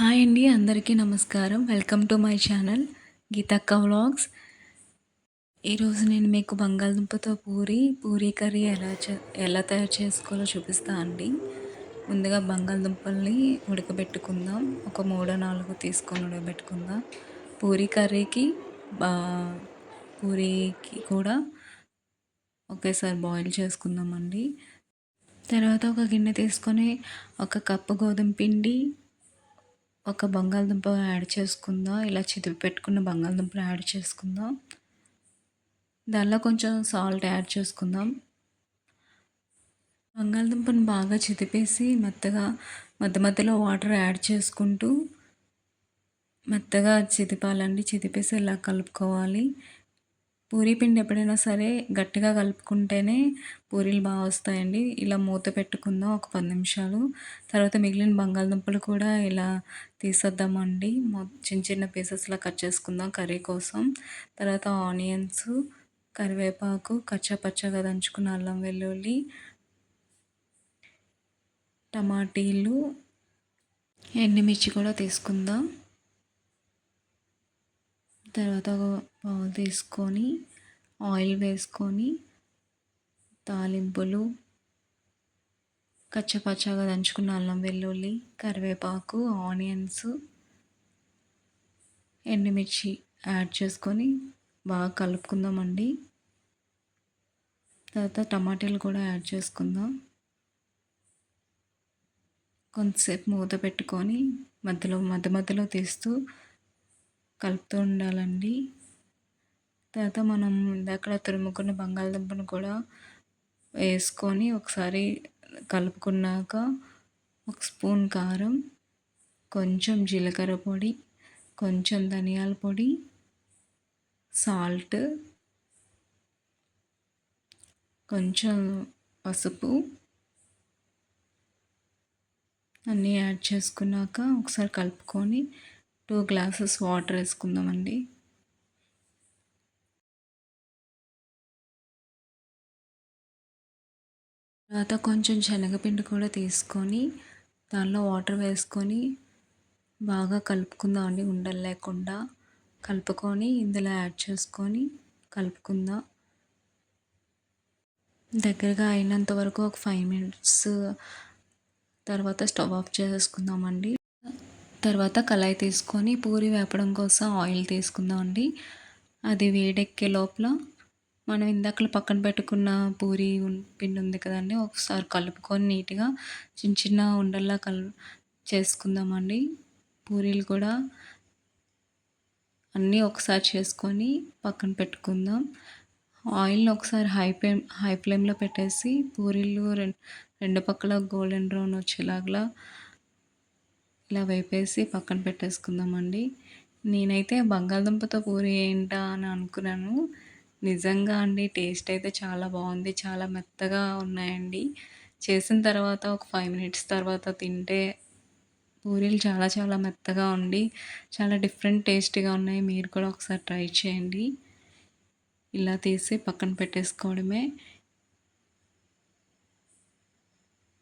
Hi అండి అందరికీ నమస్కారం. Welcome to my channel Geethakka vlogs. ఈరోజు నేను మీకు బంగాళదుంపతో పూరి పూరి కర్రీ ఎలా చే ఎలా తయారు చేసుకోవాలో చూపిస్తా అండి. ముందుగా బంగాళదుంపల్ని ఉడకబెట్టుకుందాం. ఒక మూడో నాలుగు తీసుకొని ఉడకబెట్టుకుందాం. పూరి కర్రీకి పూరీకి కూడా ఒకేసారి బాయిల్ చేసుకుందామండి. తర్వాత ఒక గిన్నె తీసుకొని ఒక కప్పు గోధుమ పిండి ఒక బంగాళదుంప యాడ్ చేసుకుందాం. ఇలా చిదిపి పెట్టుకున్న బంగాళదుంపలు యాడ్ చేసుకుందాం. దానిలో కొంచెం సాల్ట్ యాడ్ చేసుకుందాం. బంగాళదుంపను బాగా చితిపేసి మెత్తగా మధ్య మధ్యలో వాటర్ యాడ్ చేసుకుంటూ మెత్తగా చితిపాలండి చితిపేసి ఇలా కలుపుకోవాలి. పూరీ పిండి ఎప్పుడైనా సరే గట్టిగా కలుపుకుంటేనే పూరీలు బాగా వస్తాయండి. ఇలా మూత పెట్టుకుందాం ఒక పది నిమిషాలు. తర్వాత మిగిలిన బంగాళదుంపలు కూడా ఇలా తీసేద్దామండి. చిన్న చిన్న పీసెస్లా కట్ చేసుకుందాం కర్రీ కోసం. తర్వాత ఆనియన్స్ కరివేపాకు కచ్చాపచ్చగా దంచుకున్న అల్లం వెల్లుల్లి టమాటీలు ఎండుమిర్చి కూడా తీసుకుందాం. తర్వాత ఒక బౌల్ తీసుకొని ఆయిల్ వేసుకొని తాలింపులు కచ్చపచ్చగా దంచుకున్న అల్లం వెల్లుల్లి కరివేపాకు ఆనియన్స్ ఎండుమిర్చి యాడ్ చేసుకొని బాగా కలుపుకుందామండి. తర్వాత టమాటాలు కూడా యాడ్ చేసుకుందాం. కొంతసేపు మూత పెట్టుకొని మధ్యలో మధ్య మధ్యలో తీస్తూ కలుపుతూ ఉండాలండి. తర్వాత మనం ఇందాక తురుముకున్న బంగాళదుంపను కూడా వేసుకొని ఒకసారి కలుపుకున్నాక ఒక స్పూన్ కారం కొంచెం జీలకర్ర పొడి కొంచెం ధనియాల పొడి సాల్ట్ కొంచెం పసుపు అన్నీ యాడ్ చేసుకున్నాక ఒకసారి కలుపుకొని టూ గ్లాసెస్ వాటర్ వేసుకుందామండి. తర్వాత కొంచెం శనగపిండి కూడా తీసుకొని దానిలో వాటర్ వేసుకొని బాగా కలుపుకుందాం ఉండలు లేకుండా. కలుపుకొని ఇందులో యాడ్ చేసుకొని కలుపుకుందాం. దగ్గరగా అయినంత వరకు ఒక ఫైవ్ మినిట్స్ తర్వాత స్టవ్ ఆఫ్ చేసుకుందామండి తర్వాత కళాయి తీసుకొని పూరి వేపడం కోసం ఆయిల్ తీసుకుందాం అండి. అది వేడెక్కే లోపల మనం ఇందాక పక్కన పెట్టుకున్న పూరి పిండి ఉంది కదండి ఒకసారి కలుపుకొని నీట్గా చిన్న చిన్న ఉండల్లా కలు చేసుకుందామండి పూరీలు కూడా అన్నీ ఒకసారి చేసుకొని పక్కన పెట్టుకుందాం. ఆయిల్ని ఒకసారి హై ఫ్లేమ్ హై ఫ్లేమ్లో పెట్టేసి పూరీలు రెండు పక్కల గోల్డెన్ బ్రౌన్ వచ్చేలాగా ఇలా వేపేసి పక్కన పెట్టేసుకుందామండి. నేనైతే బంగాళదుంపతో పూరి ఏంటా అని అనుకున్నాను. నిజంగా అండి టేస్ట్ అయితే చాలా బాగుంది చాలా మెత్తగా ఉన్నాయండి. చేసిన తర్వాత ఒక ఫైవ్ మినిట్స్ తర్వాత తింటే పూరీలు చాలా చాలా మెత్తగా ఉండి చాలా డిఫరెంట్ టేస్టీగా ఉన్నాయి. మీరు కూడా ఒకసారి ట్రై చేయండి. ఇలా తీసి పక్కన పెట్టేసుకోవడమే.